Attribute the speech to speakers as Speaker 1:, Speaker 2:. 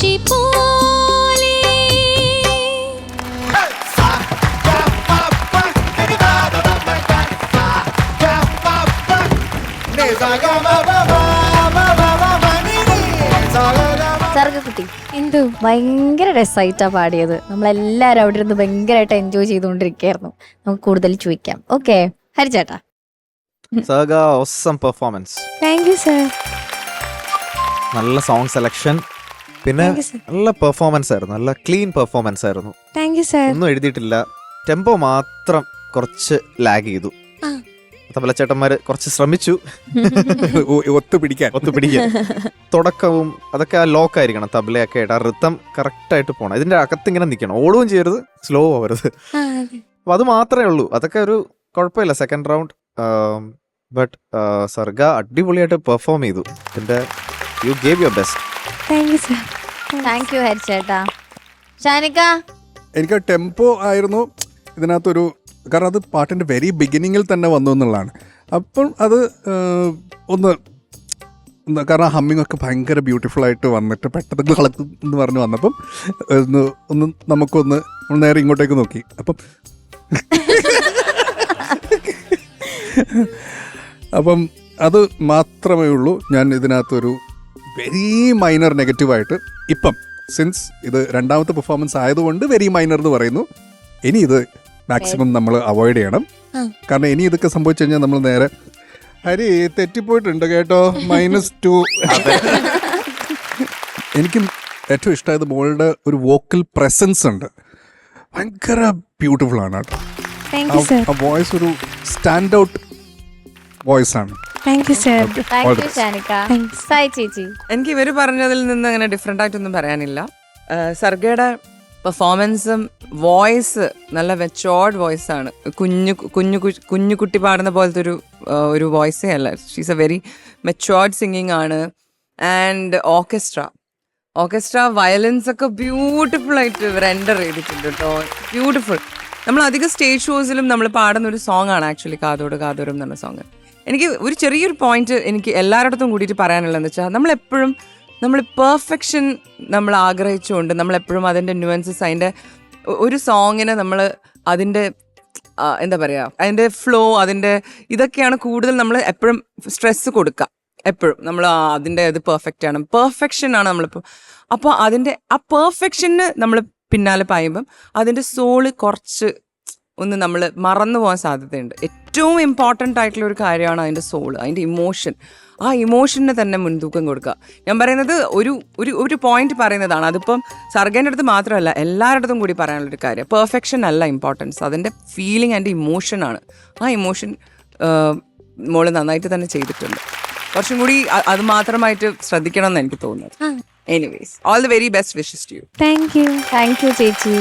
Speaker 1: പക്ഷി പോലെ. സർഗക്കുട്ടി
Speaker 2: എന്തോ?
Speaker 1: ഭയങ്കര രസമായിട്ടാണ് പാടിയത്. നമ്മളെല്ലാവരും അവിടെ ഇരുന്ന് ഭയങ്കരമായിട്ട് എൻജോയ് ചെയ്തുകൊണ്ടിരിക്കുകയായിരുന്നു. നമുക്ക് കൂടുതൽ ചോദിക്കാം. ഓക്കെ ഹരിചേട്ടാ.
Speaker 3: സർഗ awesome performance
Speaker 2: thank you sir
Speaker 3: നല്ല സോങ് സെലക്ഷൻ പിന്നെ നല്ല പെർഫോമൻസ് ആയിരുന്നു. നല്ല ക്ലീൻ പെർഫോമൻസ് ആയിരുന്നു.
Speaker 2: താങ്ക് യു സർ
Speaker 3: ഒന്നും എഴുതിയിട്ടില്ല. ടെമ്പോ മാത്രം കുറച്ച് ലാഗ് ചെയ്തു.
Speaker 2: ആ.
Speaker 3: തബലച്ചേട്ടന്മാര് കുറച്ച് ശ്രമിച്ചു.
Speaker 4: ഒത്തുപിടിക്കാൻ.
Speaker 3: ഒത്തുപിടിക്കാൻ. തുടക്കവും അതൊക്കെ ആ ലോക്ക് ആയിരിക്കണം തബലയൊക്കെ ആയിട്ട്. ആ ഋത്തം കറക്റ്റ് ആയിട്ട് പോകണം ഇതിന്റെ അകത്ത് ഇങ്ങനെ നിൽക്കണം ഓടുകയും ചെയ്യരുത്. സ്ലോ ആവരുത്. അപ്പൊ അത് മാത്രമേ ഉള്ളൂ. അതൊക്കെ ഒരു കുഴപ്പമില്ല. സെക്കൻഡ് റൗണ്ട് ബട്ട് സർഗ അടിപൊളിയായിട്ട് പെർഫോം ചെയ്തു. ഇതിന്റെ you gave your best
Speaker 2: thank you sir
Speaker 1: thank you ഹരിച്ചേട്ടാ. ഷാനിക്ക?
Speaker 4: എനിക്ക് ടെമ്പോ ആയിരുന്നു ഇതിനകത്തൊരു കാരണം അത് പാട്ടിന്റെ വെരി ബിഗിനിങ്ങിൽ തന്നെ വന്നു എന്നുള്ളതാണ്. അപ്പം അത് ഒന്ന് കാരണം ഹമ്മിങ് ഒക്കെ ഭയങ്കര ബ്യൂട്ടിഫുൾ ആയിട്ട് വന്നിട്ട് പെട്ടെന്ന് കളക്ക് എന്ന് പറഞ്ഞ് വന്നപ്പം ഒന്ന് ഒന്ന് നമുക്കൊന്ന് നേരെ ഇങ്ങോട്ടേക്ക് നോക്കി. അപ്പം അപ്പം അത് മാത്രമേ ഉള്ളൂ. ഞാൻ ഇതിനകത്തൊരു വെരി മൈനർ നെഗറ്റീവായിട്ട് ഇപ്പം സിൻസ് ഇത് രണ്ടാമത്തെ പെർഫോമൻസ് ആയതുകൊണ്ട് വെരി മൈനർ എന്ന് പറയുന്നു ഇനി ഇത് മാക്സിമം നമ്മൾ അവോയ്ഡ് ചെയ്യണം. കാരണം ഇനി ഇതൊക്കെ സംഭവിച്ചു കഴിഞ്ഞാൽ നമ്മൾ നേരെ ഹരി തെറ്റിപ്പോയിട്ടുണ്ട് കേട്ടോ മൈനസ് ടു എനിക്കും ഏറ്റവും ഇഷ്ടമായത് മോളുടെ ഒരു വോക്കൽ പ്രസൻസ് ഉണ്ട്. ഭയങ്കര ബ്യൂട്ടിഫുൾ ആണ് കേട്ടോ. ആ വോയിസ് ഒരു സ്റ്റാൻഡ് ഔട്ട് വോയിസ് ആണ്.
Speaker 2: Thank you sir
Speaker 1: thank
Speaker 4: All
Speaker 1: you
Speaker 4: the best.
Speaker 1: ഷാനിക്ക
Speaker 2: Thanks.
Speaker 1: സായി ചേച്ചി.
Speaker 5: എനിക്ക് ഇവർ പറഞ്ഞതിൽ നിന്ന് അങ്ങനെ ഡിഫറെന്റ് ആയിട്ടൊന്നും പറയാനില്ല. സർഗയുടെ പെർഫോമൻസും വോയിസ് നല്ല വെച്ചോർഡ് വോയിസ് ആണ് കുഞ്ഞു കുഞ്ഞു കുഞ്ഞു കുട്ടി പാടുന്ന പോലത്തെ ഒരു ഒരു വോയിസേ അല്ല. She's a very matured singing ആണ്. ആൻഡ് ഓർക്കസ്ട്ര ഓർക്കസ്ട്ര വയലൻസ് ഒക്കെ ബ്യൂട്ടിഫുൾ ആയിട്ട് റെൻഡർ ചെയ്തിട്ടുണ്ട് കേട്ടോ. ബ്യൂട്ടിഫുൾ നമ്മൾ അധികം സ്റ്റേജ് ഷോസിലും നമ്മൾ പാടുന്ന ഒരു സോങ് ആണ് ആക്ച്വലി കാതോട് കാതോരം എന്നുള്ള സോങ് എനിക്ക് ഒരു ചെറിയൊരു പോയിന്റ് എനിക്ക് എല്ലാരോടത്തും കൂടിയിട്ട് പറയാനുള്ളതെന്ന് വെച്ചാൽ നമ്മളെപ്പോഴും നമ്മൾ പെർഫെക്ഷൻ നമ്മൾ ആഗ്രഹിച്ചുകൊണ്ട് നമ്മളെപ്പോഴും അതിന്റെ ന്യൂവൻസസ് അതിന്റെ ഒരു സോങ്ങിനെ നമ്മൾ അതിന്റെ എന്താ പറയുക അതിന്റെ ഫ്ലോ അതിന്റെ ഇതൊക്കെയാണ് കൂടുതൽ നമ്മൾ എപ്പോഴും സ്ട്രെസ് കൊടുക്കുക എപ്പോഴും നമ്മൾ അതിന്റെ ഇത് പെർഫെക്റ്റ് ആണ്. പെർഫെക്ഷൻ ആണ് നമ്മളിപ്പോൾ അപ്പോൾ അതിന്റെ ആ പെർഫെക്ഷന് നമ്മൾ പിന്നാലെ പായുമ്പം അതിന്റെ സോൾ കുറച്ച് ഒന്ന് നമ്മൾ മറന്നു പോകാൻ സാധ്യതയുണ്ട്. ഏറ്റവും ഇമ്പോർട്ടന്റ് ആയിട്ടുള്ള ഒരു കാര്യമാണ് അതിന്റെ സോൾ അതിന്റെ ഇമോഷൻ ആ ഇമോഷന് തന്നെ മുൻതൂക്കം കൊടുക്കുക. ഞാൻ പറയുന്നത് ഒരു ഒരു ഒരു പോയിന്റ് പറയുന്നതാണ്. അതിപ്പം സർഗേന്റെ അടുത്ത് മാത്രമല്ല എല്ലാവരുടെ അടുത്തും കൂടി പറയാനുള്ളൊരു കാര്യം. പെർഫെക്ഷൻ അല്ല ഇമ്പോർട്ടൻസ് അതിന്റെ ഫീലിംഗ് ആൻഡ് ഇമോഷനാണ് ആ ഇമോഷൻ മോൾ നന്നായിട്ട് തന്നെ ചെയ്തിട്ടുണ്ട്. കുറച്ചും കൂടി അത് മാത്രമായിട്ട് ശ്രദ്ധിക്കണം എന്ന് എനിക്ക് തോന്നുന്നത്. Anyways, all the very best wishes to you.
Speaker 2: Thank you.
Speaker 1: Thank you, ചേച്ചി